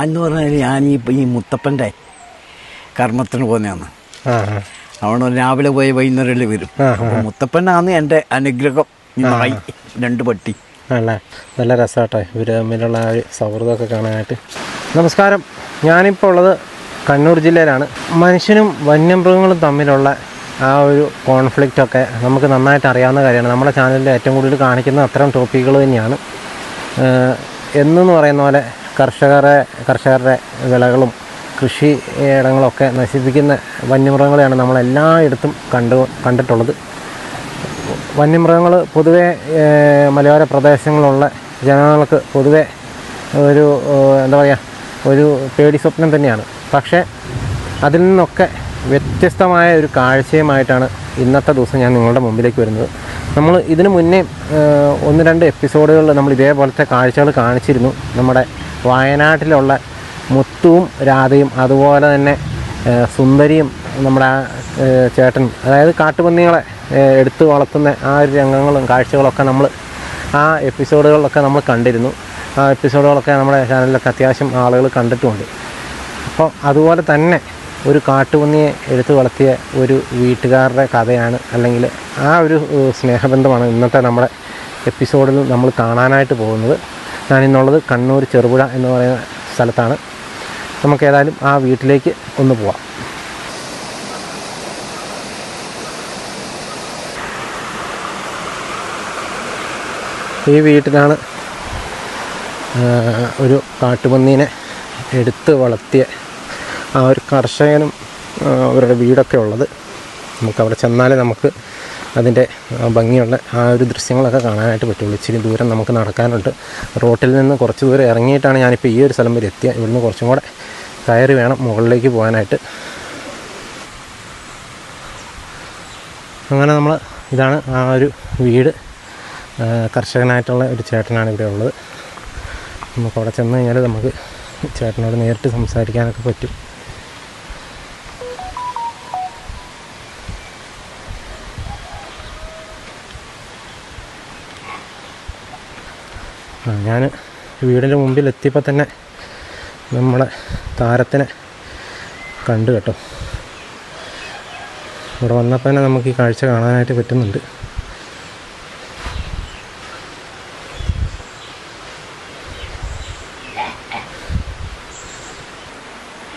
ഞാൻ എന്ന് പറഞ്ഞാൽ ഞാൻ ഈ ഈ മുത്തപ്പന്റെ കർമ്മത്തിന് പോകുന്നതാണ്. അവിടെ രാവിലെ പോയി വൈകുന്നേരം വരും. മുത്തപ്പനാണ് എന്റെ അനുഗ്രഹം. നായി രണ്ട് പട്ടി. ആണല്ലേ? നല്ല രസമാട്ടെ ഇവർ തമ്മിലുള്ള ആ ഒരു സൗഹൃദമൊക്കെ കാണാനായിട്ട്. നമസ്കാരം. ഞാനിപ്പോൾ ഉള്ളത് കണ്ണൂർ ജില്ലയിലാണ്. മനുഷ്യനും വന്യമൃഗങ്ങളും തമ്മിലുള്ള ആ ഒരു കോൺഫ്ലിക്റ്റൊക്കെ നമുക്ക് നന്നായിട്ട് അറിയാവുന്ന കാര്യമാണ്. നമ്മുടെ ചാനലിൽ ഏറ്റവും കൂടുതൽ കാണിക്കുന്ന അത്തരം ടോപ്പിക്കുകൾ തന്നെയാണ്. എന്നു പറയുന്ന പോലെ കർഷകരെ കർഷകരുടെ വിളകളും കൃഷി ഇടങ്ങളൊക്കെ നശിപ്പിക്കുന്ന വന്യമൃഗങ്ങളെയാണ് നമ്മളെല്ലായിടത്തും കണ്ടു കണ്ടിട്ടുള്ളത്. വന്യമൃഗങ്ങൾ പൊതുവേ മലയോര പ്രദേശങ്ങളിലുള്ള ജനങ്ങൾക്ക് പൊതുവേ ഒരു എന്താ പറയുക ഒരു പേടി സ്വപ്നം തന്നെയാണ്. പക്ഷേ അതിൽ നിന്നൊക്കെ വ്യത്യസ്തമായ ഒരു കാഴ്ചയുമായിട്ടാണ് ഇന്നത്തെ ദിവസം ഞാൻ നിങ്ങളുടെ മുമ്പിലേക്ക് വരുന്നത്. നമ്മൾ ഇതിനു മുന്നേ ഒന്ന് രണ്ട് എപ്പിസോഡുകളിൽ നമ്മൾ ഇതേപോലത്തെ കാഴ്ചകൾ കാണിച്ചിരുന്നു നമ്മുടെ വയനാട്ടിലുള്ള മുത്തുവും രാധയും അതുപോലെ തന്നെ സുന്ദരിയും നമ്മുടെ ആ ചേട്ടൻ അതായത് കാട്ടുപന്നികളെ എടുത്തു വളർത്തുന്ന ആ ഒരു രംഗങ്ങളും കാഴ്ചകളൊക്കെ നമ്മൾ ആ എപ്പിസോഡുകളിലൊക്കെ നമ്മൾ കണ്ടിരുന്നു. ആ എപ്പിസോഡുകളൊക്കെ നമ്മുടെ ചാനലിലൊക്കെ അത്യാവശ്യം ആളുകൾ കണ്ടിട്ടുമുണ്ട് അപ്പോൾ അതുപോലെ തന്നെ ഒരു കാട്ടുപന്നിയെ എടുത്തു വളർത്തിയ ഒരു വീട്ടുകാരുടെ കഥയാണ് അല്ലെങ്കിൽ ആ ഒരു സ്നേഹബന്ധമാണ് ഇന്നത്തെ നമ്മുടെ എപ്പിസോഡിൽ നമ്മൾ കാണാനായിട്ട് പോകുന്നത്. ഞാനിന്നുള്ളത് കണ്ണൂർ ചെറുപുഴ എന്ന് പറയുന്ന സ്ഥലത്താണ്. നമുക്ക് ഏതായാലും ആ വീട്ടിലേക്ക് ഒന്ന് പോവാം. ഈ വീട്ടിലാണ് ഒരു കാട്ടുപന്നീനെ എടുത്ത് വളർത്തിയ ആ ഒരു കർഷകനും അവരുടെ വീടൊക്കെ ഉള്ളത്. നമുക്ക് അവിടെ ചെന്നാലേ നമുക്ക് അതിന്റെ ഭംഗിയുള്ള ആ ഒരു ദൃശ്യങ്ങളൊക്കെ കാണാനായിട്ട് പറ്റുള്ളൂ. ഇച്ചിരി ദൂരം നമുക്ക് നടക്കാനുണ്ട്. റോട്ടിൽ നിന്ന് കുറച്ച് ദൂരം ഇറങ്ങിയിട്ടാണ് ഞാനിപ്പോൾ ഈ ഒരു സ്ഥലം വരെ എത്തിയത് ഇവിടുന്ന് കുറച്ചും കൂടെ കയറി വേണം മുകളിലേക്ക് പോകാനായിട്ട്. അങ്ങനെ നമ്മൾ ഇതാണ് ആ ഒരു വീട്. കർഷകനായിട്ടുള്ള ഒരു ചേട്ടനാണ് ഇവിടെ ഉള്ളത്. നമുക്ക് അവിടെ ചെന്ന് കഴിഞ്ഞാൽ നമുക്ക് ചേട്ടനോട് നേരിട്ട് സംസാരിക്കാനൊക്കെ പറ്റും. ഞാൻ വീടിന്റെ മുമ്പിൽ എത്തിയപ്പോൾ തന്നെ നമ്മളെ താരത്തിനെ കണ്ടു കേട്ടോ. ഇവിടെ വന്നപ്പോൾ തന്നെ നമുക്ക് ഈ കാഴ്ച കാണാനായിട്ട് പറ്റുന്നുണ്ട്.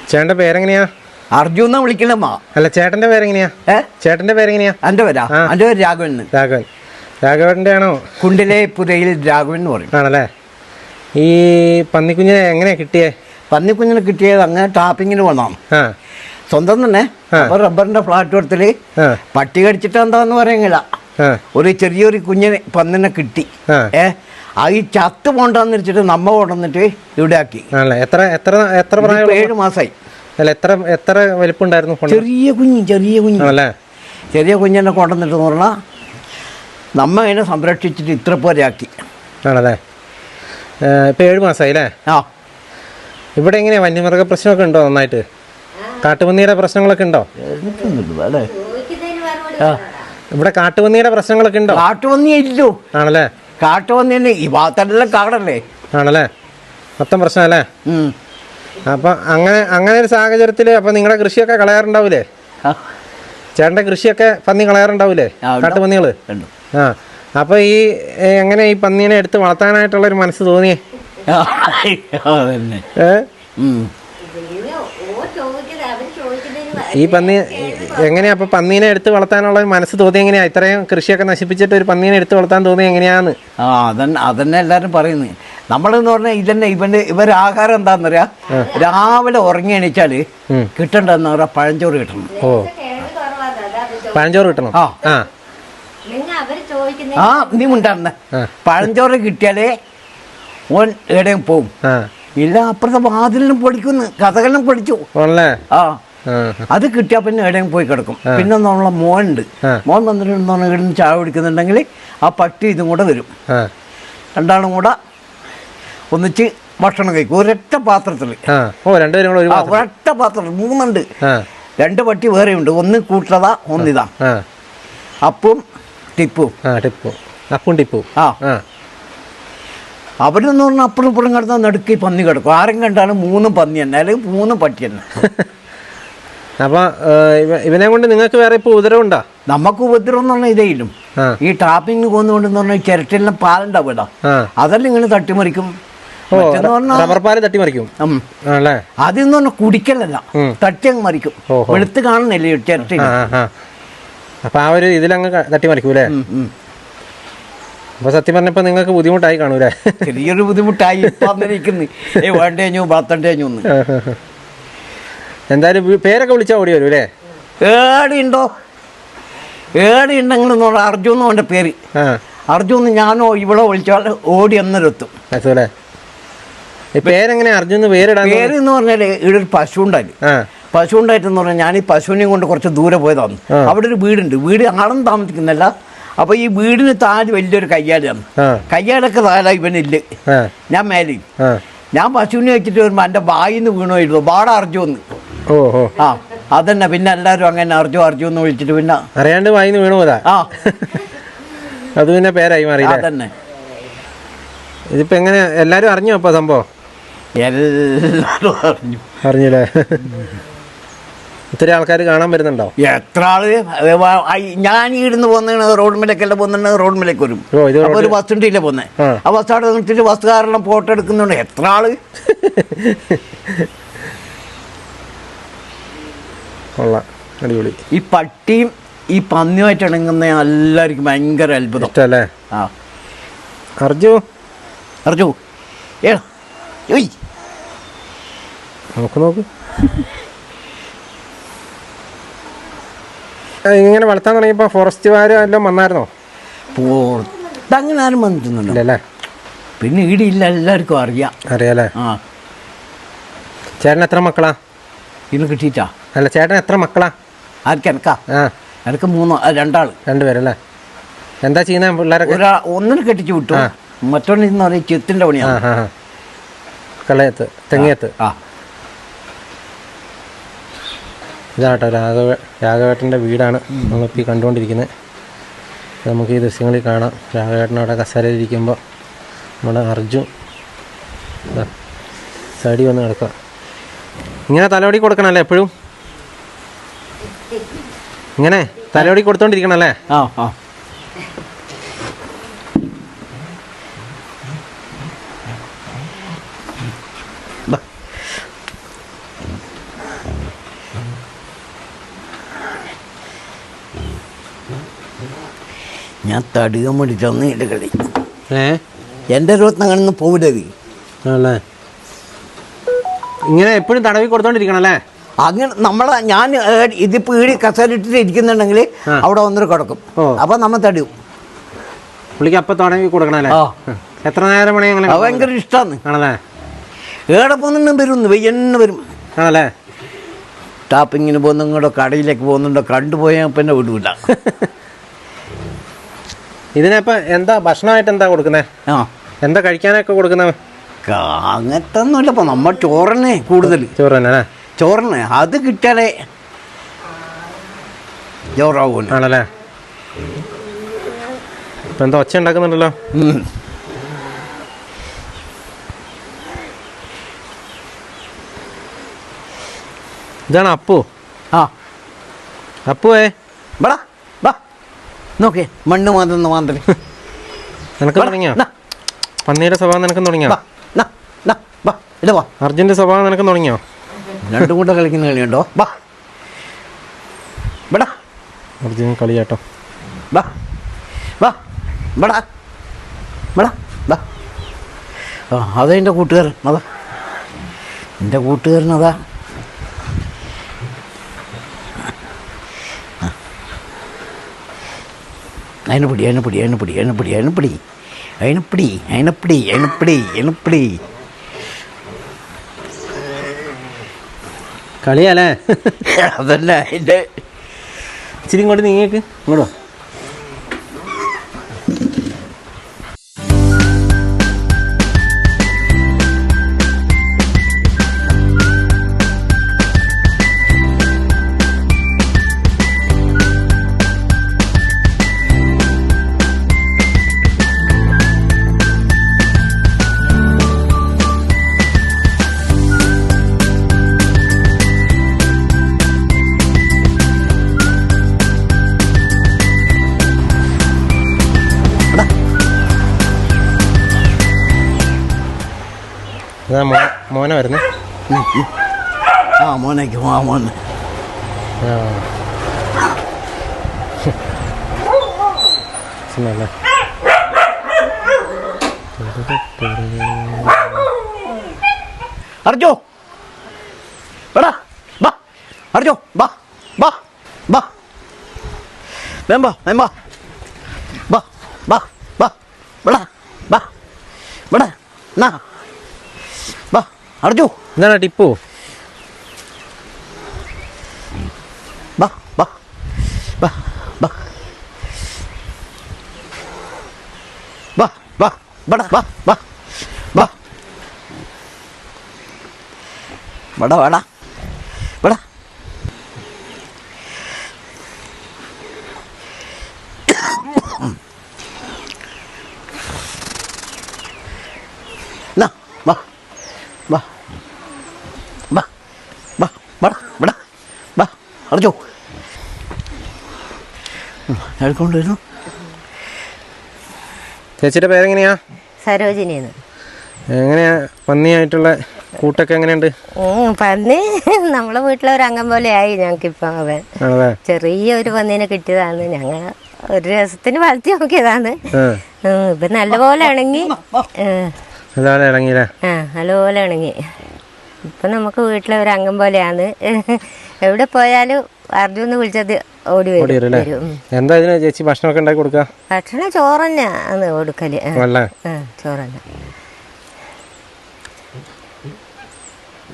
ചേട്ടന്റെ പേരെങ്ങനെയാ? അർജുന എന്നാ വിളിക്കണമ്മ അല്ല ചേട്ടന്റെ പേരെങ്ങനെയാ? ചേട്ടന്റെ പേരെങ്ങനെയാ? എന്റെ പേരാ? രാഘവൻ. രാഘവൻ. രാഘവന്റെ ആണോ കുണ്ടിലെ പുരയിൽ രാഘവൻ എന്ന് പറയും. ആണല്ലേ? ഈ പന്നിക്കുഞ്ഞിനെ എങ്ങനെയാ കിട്ടിയേ? പന്നിക്കുഞ്ഞിനെ കിട്ടിയത് അങ്ങനെ ടാപ്പിങ്ങിന് വന്നാണ് സ്വന്തം തന്നെ റബ്ബറിന്റെ കൊടുത്തിൽ ആ. പട്ടി കടിച്ചിട്ട് എന്താന്ന് പറയുന്നില്ല. ഒരു ചെറിയൊരു കുഞ്ഞിനെ പന്നിനെ കിട്ടി. ആ. ഏ? ആ ഈ ചത്ത് പോണ്ടെന്ന് വെച്ചിട്ട് നമ്മ കൊണ്ടുവന്നിട്ട് ഇവിടെ ആക്കി. എത്ര എത്ര എത്ര പ്രായം ഏഴ് മാസമായി അല്ല എത്ര എത്ര വലിപ്പുണ്ടായിരുന്നു ചെറിയ കുഞ്ഞ് ചെറിയ കുഞ്ഞ്. ചെറിയ കുഞ്ഞിനെ കൊണ്ടുവന്നിട്ട് എന്ന് പറഞ്ഞാൽ നമ്മ അതിനെ സംരക്ഷിച്ചിട്ട് ഇത്ര പോരാക്കി ആക്കി ആണല്ലേ ഇപ്പം ഏഴ് മാസമായി അല്ലേ ആ. ഇവിടെ എങ്ങനെയാ? വന്യമൃഗ പ്രശ്നമൊക്കെ ഉണ്ടോ നന്നായിട്ട്? കാട്ടുപന്നിയുടെ പ്രശ്നങ്ങളൊക്കെ ഉണ്ടോ? അല്ലേ? ആ. ഇവിടെ കാട്ടുപന്നിയുടെ പ്രശ്നങ്ങളൊക്കെ ഉണ്ടോ? കാട്ടുപന്നി ഇല്ലു. ആണല്ലേ? കാട്ടുപന്നി ഈ ഭാഗത്തെല്ലാം കാടല്ലേ? ആണല്ലേ? മൊത്തം പ്രശ്നമല്ലേ. അപ്പൊ അങ്ങനെ അങ്ങനെ ഒരു സാഹചര്യത്തിൽ അപ്പൊ നിങ്ങളുടെ കൃഷിയൊക്കെ കളയാറുണ്ടാവൂലേ? ചേട്ടന്റെ കൃഷിയൊക്കെ പന്നി കളയാറുണ്ടാവൂലേ? കാട്ടുപന്നികൾ. ആ. അപ്പൊ ഈ എങ്ങനെ ഈ പന്നീനെ എടുത്ത് വളർത്താനായിട്ടുള്ള ഒരു മനസ്സ് തോന്നിയേ. ഈ പന്നി എങ്ങനെയാ അപ്പൊ പന്നീനെ എടുത്ത് വളർത്താനുള്ള മനസ്സ് തോന്നി എങ്ങനെയാ? ഇത്രയും കൃഷിയൊക്കെ നശിപ്പിച്ചിട്ട് ഒരു പന്നീനെ എടുത്ത് വളർത്താൻ തോന്നി എങ്ങനെയാന്ന്? ആ അതന്നെ അതന്നെ എല്ലാരും പറയുന്നത് നമ്മളെന്ന് പറഞ്ഞാൽ ഇതന്നെ ഇവന്റെ ഇവരുടെ ആഹാരം എന്താന്ന് പറയാ രാവിലെ ഉറങ്ങി എണീച്ചാൽ. കിട്ടണ്ടെന്ന് പറയാ പഴഞ്ചോറ് കിട്ടണം. ഓ. പഴഞ്ചോറ് കിട്ടണം. ആ. ആ ചോദിക്കുന്ന ആ നീ മുണ്ടാണ് പഴഞ്ചോറ് കിട്ടിയാലേ ഓൻ എവിടെയും പോവും. ഇല്ല അപ്പുറത്തെ വാതിലിനും പൊടിക്കുന്നു. കഥകളിലും പൊടിച്ചു. ആ. അത് കിട്ടിയാൽ പിന്നെ എവിടെയും പോയി കിടക്കും. പിന്നെ നമ്മളെ മോനുണ്ട്. മോൻ വന്നിട്ടുണ്ടെന്ന് ഇവിടുന്ന് ചായ കുടിക്കുന്നുണ്ടെങ്കിൽ ആ പട്ടി ഇതും കൂടെ വരും രണ്ടാളും കൂടെ ഒന്നിച്ച് ഭക്ഷണം കഴിക്കും. ഒരൊറ്റ പാത്രത്തിൽ. ഓ രണ്ടുപേരും കൂടെ ഒരു പാത്രം. ഒരൊറ്റ പാത്രം മൂന്നുണ്ട് രണ്ട് പട്ടി വേറെയുണ്ട്. ഒന്ന് കൂട്ടതാ ഒന്നിതാ അപ്പും ടിപ്പും. ആ ടിപ്പു. അപ്പും ടിപ്പു. ആ. ആ. അവരെന്ന് പറഞ്ഞാൽ അപ്പുറം ഇപ്പുറം കിടന്നാൽ നടുക്കി പന്നി കിടക്കും. ആരും കണ്ടാലും മൂന്നും പന്നി തന്നെ അല്ലെങ്കിൽ മൂന്നും പട്ടി തന്നെ. അപ്പൊ ഏഹ്, ഇവ- ഇവനെ കൊണ്ട് നിങ്ങൾക്ക് വേറെ ഇപ്പൊ ഉപദ്രവം ഉണ്ടോ നമുക്ക് ഉപദ്രവം എന്ന് പറഞ്ഞാൽ ഇതേലും ഈ ടാപ്പിങ് പോകുന്നതുകൊണ്ടെന്ന് പറഞ്ഞാൽ ചിരട്ടെല്ലാം പാലുണ്ടാവും ഇവിടെ ആ. അതെല്ലാം ഇങ്ങനെ തട്ടിമറിക്കും. അതിന്ന് പറഞ്ഞാൽ റബ്ബർ പാൽ തട്ടി മറിക്കും ഉം. ആണല്ലേ? അതെന്ന് പറഞ്ഞാൽ കുടിക്കലല്ല. തട്ടി അങ്ങ് മറിക്കും. വെളുത്ത് കാണുന്നില്ലേ ചിരട്ട അപ്പൊ ആ ഒരു ഇതിലങ്ങ് അങ്ങ് തട്ടി മറിക്കൂലേ അപ്പൊ സത്യം പറഞ്ഞപ്പോ നിങ്ങൾക്ക് ബുദ്ധിമുട്ടായി കാണൂലേ? ചെറിയൊരു ബുദ്ധിമുട്ടായി വേണ്ടേഞ്ഞു വളർത്തണ്ടേഞ്ഞു ഒന്ന്. എന്തായാലും പേരൊക്കെ വിളിച്ചാൽ ഓടി വരും അല്ലേ ഏടിയുണ്ടോ ഏടിയുണ്ടെങ്കിൽ അർജുൻ അവന്റെ പേര്. അർജുൻ ഞാനോ ഇവിടെ വിളിച്ചാൽ ഓടി എന്നൊരെത്തും പേരെങ്ങനെ അർജുൻ പേരിടാൻ? പേര് എന്ന് പറഞ്ഞാൽ ഇവിടെ ഒരു പശു ഉണ്ടായി പശു ഉണ്ടായിട്ടെന്ന് പറഞ്ഞാൽ ഞാൻ ഈ പശുവിനെയും കൊണ്ട് കുറച്ച് ദൂരെ പോയതാണ്. അവിടെ ഒരു വീടുണ്ട്. വീട് ആളും താമസിക്കുന്നില്ല അപ്പൊ ഈ വീടിന് താഴെ വലിയൊരു കയ്യാലാണ് കയ്യാലൊക്കെ താഴെ ഇവനില്ല ഞാൻ മേലെ. ഞാൻ പശുവിനെ വെച്ചിട്ട് വരുമ്പോൾ എന്റെ വായിന്ന് വീണുമായിരുന്നു ബാട അർജു ഓ ആ. അതന്നെ. പിന്നെ എല്ലാരും അങ്ങനെ അർജു അർജു എന്ന് വിളിച്ചിട്ട് പിന്നെ അറിയാണ്ട് വായിന്ന് വീണു പോതാ ആ. അത് പിന്നെ പേരായി മാറി അതന്നെ. ഇതിപ്പോ എങ്ങനെ? എല്ലാരും അറിഞ്ഞോ അപ്പൊ സംഭവം? എല്ലാരും അറിഞ്ഞു. അറിഞ്ഞില്ലേ? ഇത്തിരി ആൾക്കാർ കാണാൻ വരുന്നുണ്ടോ? എത്ര ആൾ? ഞാൻ ഇടുന്ന് പോകുന്ന റോഡ് മേലേക്കല്ല പോകുന്നുണ്ട് റോഡ് മേലേക്ക് വരും. ഒരു ബസ് ഉണ്ടല്ലേ പോകുന്നത് ആ. ബസ് അവിടെ നിർത്തിയിട്ട് ബസ്സുകാരെല്ലാം ഫോട്ടോ എടുക്കുന്നുണ്ട്. എത്ര ആൾ? കൊള്ളാം. അടിപൊളി. ഈ പട്ടിയും ഈ പന്നിയുമായിട്ട് ഇണങ്ങുന്ന എല്ലാവർക്കും ഭയങ്കര അത്ഭുതം. ഇഷ്ടല്ലേ? ആ. അർജു? അർജു ഏ നോക്ക് നോക്ക് നോക്ക് ആ, ഇങ്ങനെ വളർത്താൻ തുടങ്ങിയപ്പോ ഫോറസ്റ്റുകാർ എല്ലാം വന്നായിരുന്നോ? അങ്ങനെ ആരും വന്നിട്ടുണ്ടല്ലോ ഇല്ലല്ലേ? പിന്നെ ഇടിയില്ല എല്ലാവർക്കും അറിയാം. അറിയാലേ? ആ. ചേട്ടൻ എത്ര മക്കളാ? ഇന്ന് കിട്ടിയിട്ടാ? അല്ല ചേട്ടൻ എത്ര മക്കളാ? ആർക്ക് എനക്കാ? ആ. എനക്ക് മൂന്ന് രണ്ടാൾ രണ്ടുപേരല്ലേ? എന്താ ചെയ്യുന്ന പിള്ളേരൊക്കെ? ഒരാ ഒന്നിന് കെട്ടിച്ചു വിട്ടു. മറ്റൊന്നിന്ന് പറയും ചെത്തിന്റെ ആ പണിയാണ് കളയത്ത് തെങ്ങിയത്ത്. ആ. ഇതാട്ടോ രാഘവ രാഘവേട്ടന്റെ വീടാണ്. നമ്മളിപ്പോൾ ഈ കണ്ടുകൊണ്ടിരിക്കുന്നത് നമുക്ക് ഈ ദൃശ്യങ്ങളിൽ കാണാം. രാഘവേട്ടൻ അവിടെ കസേരയിലിരിക്കുമ്പോൾ നമ്മുടെ അർജുൻ സൈഡിൽ വന്ന് കിടക്കുക ഇങ്ങനെ തലവടി കൊടുക്കണമല്ലേ എപ്പോഴും? ഇങ്ങനെ തലവടി കൊടുത്തോണ്ടിരിക്കണല്ലേ? ആ ആ. ഞാൻ തടുകാൻ വേണ്ടി തന്നില്ല കളി ഏ? എന്റെ ഇരുപത്തി അങ്ങനെ പോവില്ലത് ആണല്ലേ? ഇങ്ങനെ എപ്പോഴും തടവി കൊടുത്തോണ്ടിരിക്കണം അല്ലേ? അങ്ങനെ നമ്മളെ ഞാൻ ഇത് പീടി ഈടി ഇരിക്കുന്നുണ്ടെങ്കിൽ അവിടെ വന്നിട്ട് കിടക്കും. അപ്പൊ നമ്മ തടിയും. പുള്ളിക്ക് അപ്പം തടവി കൊടുക്കണല്ലേ എത്ര നേരം മണി അങ്ങനെ ഭയങ്കര ഇഷ്ടമാണ് ആണല്ലേ? ഏടെ പോകുന്നുണ്ടും വരുന്നു വെയ്യണ്ണ വരും. ആണല്ലേ? ടാപ്പിങ്ങിന് പോകുന്നുണ്ടോ കടയിലേക്ക് പോകുന്നുണ്ടോ കണ്ടുപോയാൽ പിന്നെ വിടൂല. ഇതിനിപ്പോ എന്താ ഭക്ഷണമായിട്ട് എന്താ കൊടുക്കുന്നേ? ആ. എന്താ കഴിക്കാനൊക്കെ കൊടുക്കുന്നത് അങ്ങനത്തെ ഒന്നുമില്ല ഇപ്പൊ നമ്മ ചോറന്നെ കൂടുതൽ ചോറ് തന്നെ അല്ലേ ചോറന്നെ അത് കിട്ടിയാലേ ചോറാവൂല ആണല്ലേ? ഇപ്പൊ എന്താ ഒച്ച ഉണ്ടാക്കുന്നുണ്ടല്ലോ? ഇതാണ് അപ്പു. ആ. അപ്പുവേ. ബടാ നോക്കേ മണ്ണ് മാന്തുന്ന മാന്തൽ. നിനക്ക് തുടങ്ങിയോ? പന്നിയുടെ സ്വഭാവം നിനക്ക് തുടങ്ങിയോ? അർജുന്റെ അർജുന്റെ സ്വഭാവം നിനക്ക് തുടങ്ങിയോ? രണ്ടും കൂടെ കളിക്കുന്ന കളിയുണ്ടോ? ബാ ബടാ. അർജുൻ കളിയാട്ടോ. ബാ ബാ ബടാ. ബടാ. ബാ ആ അതാ കൂട്ടുകാരൻ. അതാ. എന്റെ കൂട്ടുകാരൻ അതാ ആ. അതിനെ പിടി അതിനെ പിടി അതിനെ പിടി അതിനെ പിടി അതിനെ പിടി അതിനെ പിടി അതിനെ പിടി അതിനെ പിടി അതിനെ പിടി കളിയാലേ അതല്ല അതിന്റെ ഇച്ചിരി ഇങ്ങോട്ട് നീങ്ങിയേക്ക്. ഇങ്ങോട്ടോ? മോ മോനെ വരുന്നേ. ആ മോനേക്ക് ആ. മോനെ അർജോ! എടാ ബാ അർജോ ബാ ബാ ബാ വേമ്പാ വേമ്പാ ബാ ബാ ബാ ബടാ ബാ ബടാ നാ ബാ അർജു. എന്താണ് ടിപ്പു? ബാ ബാ ബാ ബാ. ബാ ബാ ബടാ ബാ ബാ ബാ. ബടാ നാ ബാ ബാ ബാ ബാ ബടാ ബടാ അർജു എടുക്കൊണ്ട് വരുന്നു ചേച്ചിയുടെ പേരെങ്ങനെയാ? സരോജിനിന്ന് എങ്ങനെയാ? പന്നിയായിട്ടുള്ള കൂട്ടൊക്കെ എങ്ങനെയുണ്ട്? പന്നി നമ്മളെ വീട്ടിലെ ഒരു അംഗം പോലെ ആയി ഞങ്ങൾക്കിപ്പം അവൻ. ചെറിയ ഒരു പന്നീനെ കിട്ടിയതാണ്. ഞങ്ങൾ ഒരു രസത്തിന് വളർത്തി നോക്കിയതാണ്. ഇപ്പൊ നല്ലപോലെ ഇണങ്ങി. നല്ലപോലെ ഇണങ്ങി. ഇപ്പൊ നമുക്ക് വീട്ടിലെ ഒരു അംഗം പോലെയാണ്. എവിടെ പോയാലും അർജുന്ന് വിളിച്ചത് ഓടി വരും. എന്താ ഇതിന് ചേച്ചി ഭക്ഷണമൊക്കെ ഉണ്ടാക്കി കൊടുക്കുക ഭക്ഷണം ചോറ് തന്നെ ആണ് കൊടുക്കൽ ചോറ് തന്നെ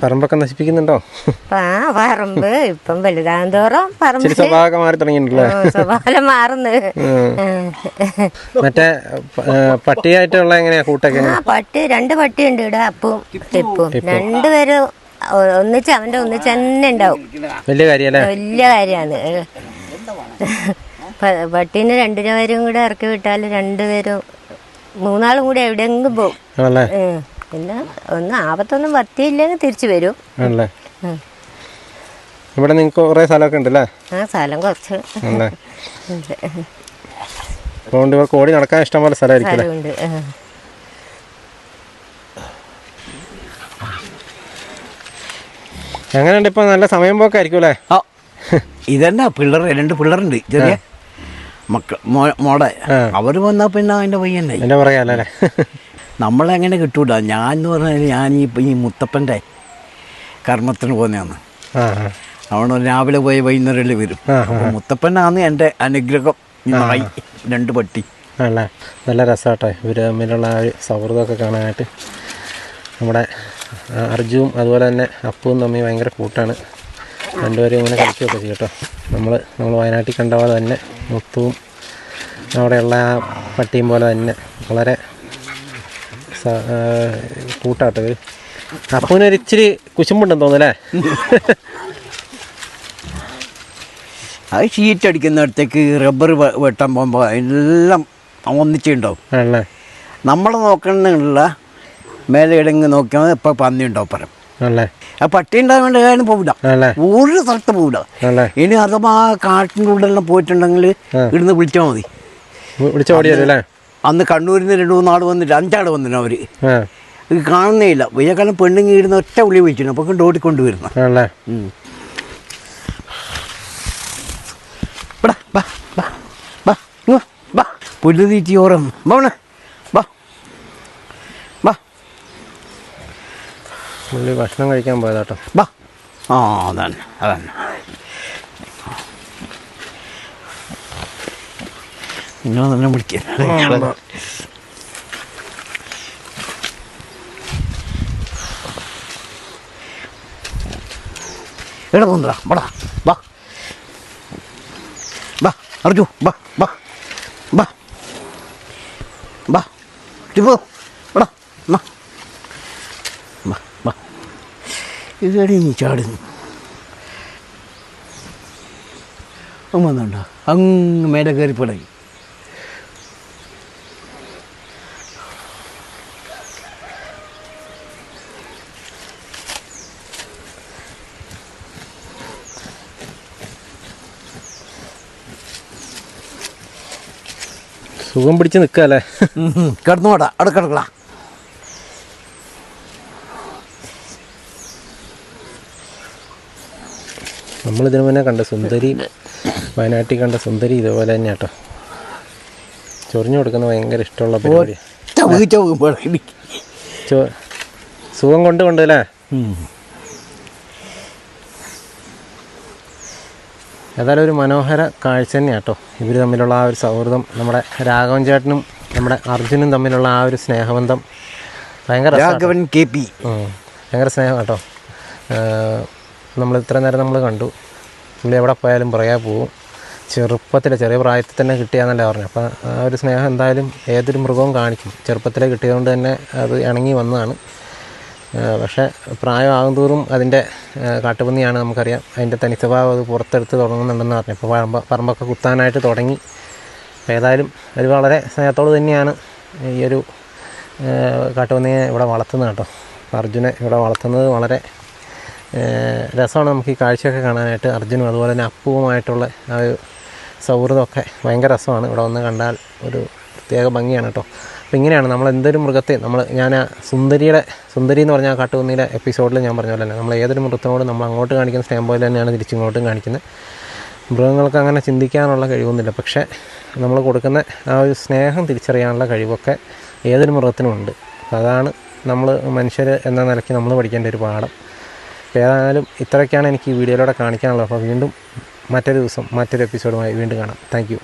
പറമ്പൊക്കെ നശിപ്പിക്കുന്നുണ്ടോ? ആ പറമ്പ് ഇപ്പം വലുതാകും തോറും പറമ്പ്. സ്വഭാവം സ്വഭാവമൊക്കെ മാറി തുടങ്ങിയിട്ടുണ്ടല്ലേ സ്വഭാവം മാറുന്നു. മറ്റേ പട്ടിയായിട്ടുള്ള എങ്ങനെയാ കൂട്ടൊക്കെ? പട്ടി രണ്ട് പട്ടിയുണ്ട് ഇവിടെ അപ്പും ടിപ്പും രണ്ടുപേരും ഒന്നിച്ച് അവന്റെ ഒന്നിച്ച് തന്നെ ഉണ്ടാവും. വലിയ കാര്യല്ലേ? വലിയ കാര്യമാണ്. പട്ടീനെ രണ്ടുപേരും കൂടെ ഇറക്കി വിട്ടാൽ രണ്ടുപേരും മൂന്നാളും കൂടെ എവിടെയെങ്കിലും പോകും. പിന്നെ ഒന്നും ആപത്തൊന്നും പറ്റിയില്ലെങ്കിൽ തിരിച്ചു വരും. ആണല്ലേ? ഇവിടെ നിങ്ങൾക്ക് കുറേ സ്ഥലമൊക്കെ ഉണ്ടല്ലേ? ആ സ്ഥലം കുറച്ച്. ഉണ്ട്. അതുകൊണ്ട് ഇവർക്ക് ഓടി നടക്കാൻ ഇഷ്ടം പോലെ സ്ഥലമായിരിക്കും അല്ലേ സ്ഥലമുണ്ട്. ആ. എങ്ങനെയുണ്ട് ഇപ്പൊ നല്ല സമയം പോക്കായിരിക്കും അല്ലേ? ആ ഇതന്നെ പിള്ളേർ രണ്ട് പിള്ളേരുണ്ട്. ചെറിയ മക്കൾ മോടെ അവർ അവർ വന്നാൽ പിന്നെ അതിന്റെ പയ്യന്നെ എന്റെ പറയാ അല്ലേ നമ്മളെങ്ങനെ കിട്ടൂല? ഞാൻ എന്ന് പറഞ്ഞാൽ ഞാൻ ഈ ഈ മുത്തപ്പന്റെ കർമ്മത്തിന് പോകുന്നതാണ്. അവിടെ രാവിലെ പോയി വൈകുന്നേരം വരും. മുത്തപ്പനാണ് എന്റെ അനുഗ്രഹം. നായി രണ്ട് പട്ടി. ആണല്ലേ? നല്ല രസമാട്ടെ. ഇവർ തമ്മിലുള്ള ആ ഒരു സൗഹൃദമൊക്കെ കാണാനായിട്ട്. നമ്മുടെ അർജുവും അതുപോലെ തന്നെ അപ്പുവും തമ്മിൽ ഭയങ്കര കൂട്ടാണ്. രണ്ടുപേരും ഇങ്ങനെ കളിക്കുകയൊക്കെ ചെയ്യും കേട്ടോ. നമ്മൾ നമ്മൾ വയനാട്ടിൽ കണ്ട പോലെ തന്നെ മുത്തുവും അവിടെയുള്ള ആ പട്ടിയും പോലെ തന്നെ. വളരെ കൂട്ടാട്ടോ ഇവർ അപ്പൂനൊരു ഇച്ചിരി കുശുമ്പുണ്ടെന്ന് തോന്നുന്നല്ലേ അത് ഷീറ്റ് അടിക്കുന്നിടത്തേക്ക് റബ്ബർ വെട്ടാൻ പോകുമ്പോൾ എല്ലാം ഒന്നിച്ചുണ്ടാവും. ആണല്ലേ? നമ്മൾ നോക്കണമെന്നുള്ള മേലെ ഇടങ്ങ് നോക്കിയാൽ ഇപ്പം പന്നി ഉണ്ടാവും പരം അല്ലേ ആ പട്ടി ഉണ്ടാവേണ്ട കാര്യം പോവില്ല. ഒരു സ്ഥലത്ത് പോവില്ല. ഇനി അഥവാ കാട്ടിന്റെ ഉള്ളിലെല്ലാം പോയിട്ടുണ്ടെങ്കിൽ ഇടുന്ന് ഇവിടുന്ന് വിളിച്ചാൽ മതി. വിളിച്ചാൽ മതി അല്ലേ? അന്ന് കണ്ണൂരിൽ നിന്ന് രണ്ട് മൂന്നാൾ വന്നിട്ട് അഞ്ചാട് വന്നിന് അവർ ആ. ഇത് കാണുന്നേ ഇല്ല വയ്യക്കാലം പെണ്ണുങ്ങി ഇടുന്ന ഒറ്റ ഉള്ളി വിളിച്ചിരുന്നു. അപ്പോൾ കൊണ്ട് ഓടിക്കൊണ്ട് വരുന്നു ബാ ബാ ബാ ബാ പുള്ളി ഭക്ഷണം കഴിക്കാൻ പോയതാട്ടോ. ബാ ആ അതാണ് അതാണ് നിങ്ങൾ തന്നെ വിളിക്കുക എടാ തോന്നടാ ബടാ വാ വാ. അർജു വാ വാ വാ. വാ ടിപ്പോ ബടാ വാ. വാ വാ. ഇതടി നീ ചാടുന്നു. അങ്ങ് വന്നുണ്ടോ. അങ്ങ് മേലെ കയറി പിടങ്ങി സുഖം പിടിച്ച് നിൽക്കല്ലേ കിടന്നോടാ അവിടെ നമ്മൾ ഇതിനു മുന്നേ കണ്ട സുന്ദരി വയനാട്ടിൽ കണ്ട സുന്ദരി ഇതുപോലെ തന്നെ കേട്ടോ ചൊറിഞ്ഞു കൊടുക്കുന്ന ഭയങ്കര ഇഷ്ടമുള്ള പരിപാടി. സുഖം കൊണ്ട് കൊണ്ടല്ലേ? ഏതായാലും ഒരു മനോഹര കാഴ്ച തന്നെയാണ് കേട്ടോ ഇവർ തമ്മിലുള്ള ആ ഒരു സൗഹൃദം നമ്മുടെ രാഘവൻ ചേട്ടനും നമ്മുടെ അർജുനും തമ്മിലുള്ള ആ ഒരു സ്നേഹബന്ധം ഭയങ്കര രാഘവൻ കെ പി. ഭയങ്കര സ്നേഹം കേട്ടോ നമ്മൾ ഇത്ര നേരം നമ്മൾ കണ്ടു. പുള്ളി എവിടെ പോയാലും പുറകെ പോവും. ചെറുപ്പത്തിലെ ചെറിയ പ്രായത്തിൽ തന്നെ കിട്ടിയാന്നല്ലേ പറഞ്ഞു. അപ്പോൾ ആ ഒരു സ്നേഹം എന്തായാലും ഏതൊരു മൃഗവും കാണിക്കും. ചെറുപ്പത്തിലെ കിട്ടിയതുകൊണ്ട് തന്നെ അത് ഇണങ്ങി വന്നതാണ്. പക്ഷേ പ്രായമാകും തോറും അതിന്റെ കാട്ടുപന്നിയാണ് നമുക്കറിയാം. അതിന്റെ തനി സ്വഭാവം അത് പുറത്തെടുത്ത് തുടങ്ങുന്നുണ്ടെന്ന് പറഞ്ഞു. ഇപ്പോൾ പറമ്പ പറമ്പൊക്കെ കുത്താനായിട്ട് തുടങ്ങി. ഏതായാലും ഒരു വളരെ സ്നേഹത്തോട് തന്നെയാണ് ഈ ഒരു കാട്ടുപന്നിയെ ഇവിടെ വളർത്തുന്നത് കേട്ടോ. അർജുനെ ഇവിടെ വളർത്തുന്നത് വളരെ രസമാണ് നമുക്ക് ഈ കാഴ്ചയൊക്കെ കാണാനായിട്ട്. അർജുനും അതുപോലെ തന്നെ അപ്പുവുമായിട്ടുള്ള ആ ഒരു സൗഹൃദമൊക്കെ ഭയങ്കര രസമാണ്. ഇവിടെ വന്ന് കണ്ടാൽ ഒരു പ്രത്യേക ഭംഗിയാണ് കേട്ടോ. അപ്പോൾ ഇങ്ങനെയാണ് നമ്മൾ എന്തൊരു മൃഗത്തെ നമ്മൾ ഞാൻ ആ സുന്ദരിയുടെ സുന്ദരി എന്ന് പറഞ്ഞ ആ കാട്ടുകുന്നിയിലെ എപ്പിസോഡിൽ ഞാൻ പറഞ്ഞ പോലെ തന്നെ നമ്മൾ ഏതൊരു മൃഗത്തിനോട് നമ്മൾ അങ്ങോട്ട് കാണിക്കുന്ന സ്നേഹം പോലെ തന്നെയാണ് തിരിച്ചിങ്ങോട്ടും കാണിക്കുന്നത്. മൃഗങ്ങൾക്ക് അങ്ങനെ ചിന്തിക്കാനുള്ള കഴിവൊന്നുമില്ല. പക്ഷേ നമ്മൾ കൊടുക്കുന്ന ആ ഒരു സ്നേഹം തിരിച്ചറിയാനുള്ള കഴിവൊക്കെ ഏതൊരു മൃഗത്തിനും ഉണ്ട്. അതാണ് നമ്മൾ മനുഷ്യർ എന്ന നിലയ്ക്ക് നമ്മൾ പഠിക്കേണ്ട ഒരു പാഠം. ഏതായാലും ഇത്രയൊക്കെയാണ് എനിക്ക് ഈ വീഡിയോയിലൂടെ കാണിക്കാനുള്ളത്. അപ്പോൾ വീണ്ടും മറ്റൊരു ദിവസം മറ്റൊരു എപ്പിസോഡുമായി വീണ്ടും കാണാം. താങ്ക്